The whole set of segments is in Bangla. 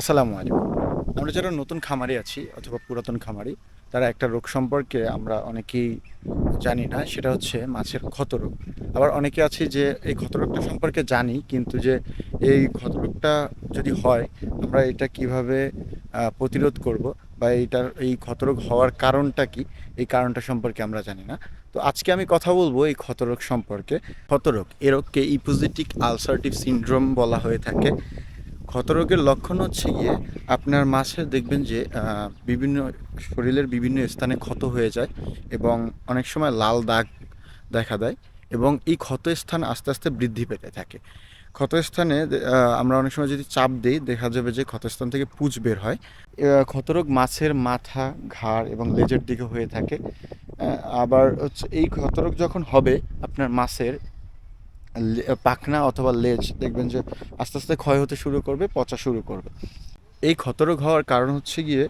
আসসালামু আলাইকুম। আমরা যারা নতুন খামারি আছি অথবা পুরাতন খামারি, তারা একটা রোগ সম্পর্কে আমরা অনেকেই জানি না, সেটা হচ্ছে মাছের ক্ষতরোগ। আবার অনেকে আছে যে এই ক্ষতরোগটা সম্পর্কে জানি, কিন্তু যে এই ক্ষতরোগটা যদি হয়, আমরা এটা কীভাবে প্রতিরোধ করব বা এইটার, এই ক্ষতরোগ হওয়ার কারণটা কি, এই কারণটা সম্পর্কে আমরা জানি না। তো আজকে আমি কথা বলব এই ক্ষতরোগ সম্পর্কে। ক্ষতরোগ, এ রোগকে ইপোজিটিক আলসারটিভ সিনড্রোম বলা হয়ে থাকে। ক্ষতরোগের লক্ষণ হচ্ছে গিয়ে আপনার মাছের দেখবেন যে বিভিন্ন শরীরের বিভিন্ন স্থানে ক্ষত হয়ে যায় এবং অনেক সময় লাল দাগ দেখা দেয় এবং এই ক্ষত স্থান আস্তে আস্তে বৃদ্ধি পেতে থাকে। ক্ষতস্থানে আমরা অনেক সময় যদি চাপ দিই, দেখা যাবে যে ক্ষতস্থান থেকে পুঁজ বের হয়। ক্ষতরোগ মাছের মাথা, ঘাড় এবং লেজের দিকে হয়ে থাকে। আবার হচ্ছে এই ক্ষতরোগ যখন হবে আপনার মাছের পাখনা অথবা লেজ, দেখবেন যে আস্তে আস্তে ক্ষয় হতে শুরু করবে, পচা শুরু করবে। এই ক্ষতরোগ হওয়ার কারণ হচ্ছে গিয়ে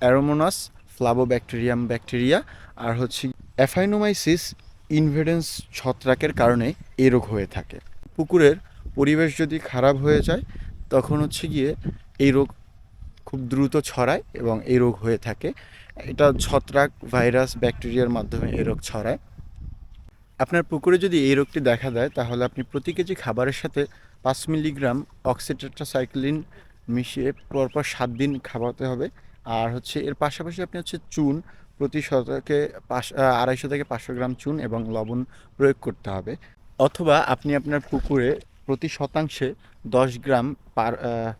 অ্যারোমোনাস ফ্লাবোব্যাকটেরিয়াম ব্যাকটেরিয়া আর হচ্ছে অ্যাফাইনোমাইসিস ইনভেডেন্স ছত্রাকের কারণে এই রোগ হয়ে থাকে। পুকুরের পরিবেশ যদি খারাপ হয়ে যায়, তখন হচ্ছে গিয়ে এই রোগ খুব দ্রুত ছড়ায় এবং এই রোগ হয়ে থাকে। এটা ছত্রাক ভাইরাস ব্যাকটেরিয়ার মাধ্যমে এই রোগ ছড়ায়। আপনার পুকুরে যদি এই রোগটি দেখা দেয়, তাহলে আপনি প্রতি কেজি খাবারের সাথে পাঁচ মিলিগ্রাম অক্সিটেট্রাসাইক্লিন মিশিয়ে পরপর সাত দিন খাওয়াতে হবে। আর হচ্ছে এর পাশাপাশি আপনি হচ্ছে চুন প্রতি শতকে পাঁচ আড়াইশো থেকে পাঁচশো গ্রাম চুন এবং লবণ প্রয়োগ করতে হবে। অথবা আপনি আপনার পুকুরে প্রতি শতাংশে দশ গ্রাম পার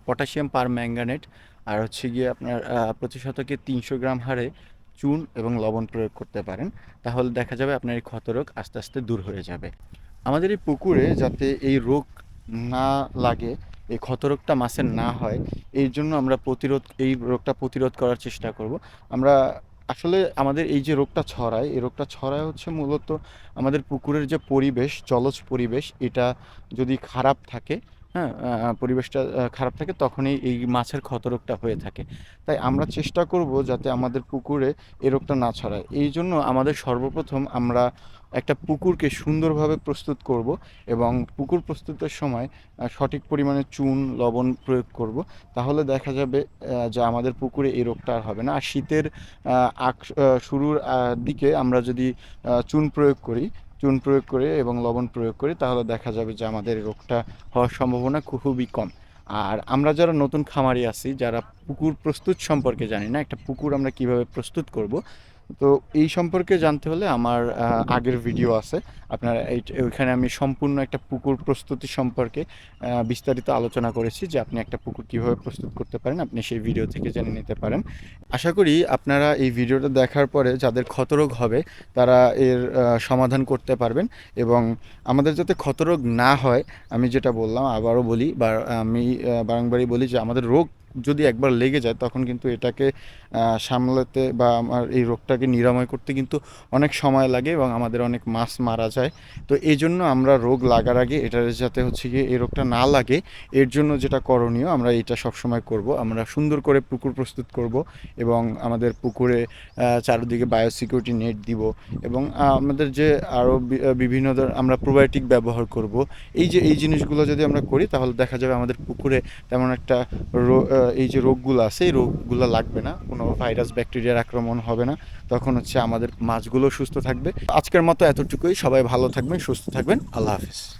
পটাশিয়াম পার ম্যাঙ্গানেট আর হচ্ছে গিয়ে আপনার প্রতি শতকে তিনশো গ্রাম হারে চুন এবং লবণ প্রয়োগ করতে পারেন, তাহলে দেখা যাবে আপনার এই ক্ষতরোগ আস্তে আস্তে দূর হয়ে যাবে। আমাদের এই পুকুরে যাতে এই রোগ না লাগে, এই ক্ষতরোগটা মাছের না হয় এই জন্য আমরা প্রতিরোধ, এই রোগটা প্রতিরোধ করার চেষ্টা করব। আমরা আসলে আমাদের এই যে রোগটা ছড়ায়, এই রোগটা ছড়ায় হচ্ছে মূলত আমাদের পুকুরের যে পরিবেশ, জলজ পরিবেশ, এটা যদি খারাপ থাকে হ্যাঁ পরিবেশটা খারাপ থাকে তখনই এই মাছের ক্ষতরোগটা হয়ে থাকে। তাই আমরা চেষ্টা করব যাতে আমাদের পুকুরে এই রোগটা না ছড়ায়। এই জন্য আমাদের সর্বপ্রথম আমরা একটা পুকুরকে সুন্দরভাবে প্রস্তুত করব এবং পুকুর প্রস্তুতের সময় সঠিক পরিমাণে চুন, লবণ প্রয়োগ করব। তাহলে দেখা যাবে যে আমাদের পুকুরে এই রোগটা আর হবে না। আর শীতের শুরুর দিকে আমরা যদি চুন প্রয়োগ করি চুন প্রয়োগ করে এবং লবণ প্রয়োগ করি, তাহলে দেখা যাবে যে আমাদের রোগটা হওয়ার সম্ভাবনা খুবই কম। আর আমরা যারা নতুন খামারি আছি, যারা পুকুর প্রস্তুত সম্পর্কে জানি না, একটা পুকুর আমরা কীভাবে প্রস্তুত করব তো এই সম্পর্কে জানতে হলে আমার আগের ভিডিও আছে। আপনার ওইখানে আমি সম্পূর্ণ একটা পুকুর প্রস্তুতি সম্পর্কে বিস্তারিত আলোচনা করেছি যে আপনি একটা পুকুর কীভাবে প্রস্তুত করতে পারেন, আপনি সেই ভিডিও থেকে জেনে নিতে পারেন। আশা করি আপনারা এই ভিডিওটা দেখার পরে যাদের ক্ষতরোগ হবে, তারা এর সমাধান করতে পারবেন এবং আমাদের যাতে ক্ষতরোগ না হয়, আমি যেটা বললাম, আবারও বলি, বা আমি বারংবারই বলি যে আমাদের রোগ যদি একবার লেগে যায়, তখন কিন্তু এটাকে সামলাতে বা আমার এই রোগটাকে নিরাময় করতে কিন্তু অনেক সময় লাগে এবং আমাদের অনেক মাছ মারা যায়। তো এই জন্য আমরা রোগ লাগার আগে এটার যাতে হচ্ছে গিয়ে এই রোগটা না লাগে, এর জন্য যেটা করণীয় আমরা এটা সবসময় করব। আমরা সুন্দর করে পুকুর প্রস্তুত করব এবং আমাদের পুকুরে চারিদিকে বায়োসিকিউরিটি নেট দিব এবং আমাদের যে আরও বিভিন্ন আমরা প্রোবায়োটিক ব্যবহার করব। এই যে, এই জিনিসগুলো যদি আমরা করি, তাহলে দেখা যাবে আমাদের পুকুরে তেমন একটা এই যে রোগগুলো আছে, এই রোগগুলো লাগবে না, কোনো ভাইরাস, ব্যাকটেরিয়ার আক্রমণ হবে না। তখন হচ্ছে আমাদের মাছগুলো সুস্থ থাকবে। আজকের মতো এতটুকুই। সবাই ভালো থাকবেন, সুস্থ থাকবেন। আল্লাহ হাফিজ।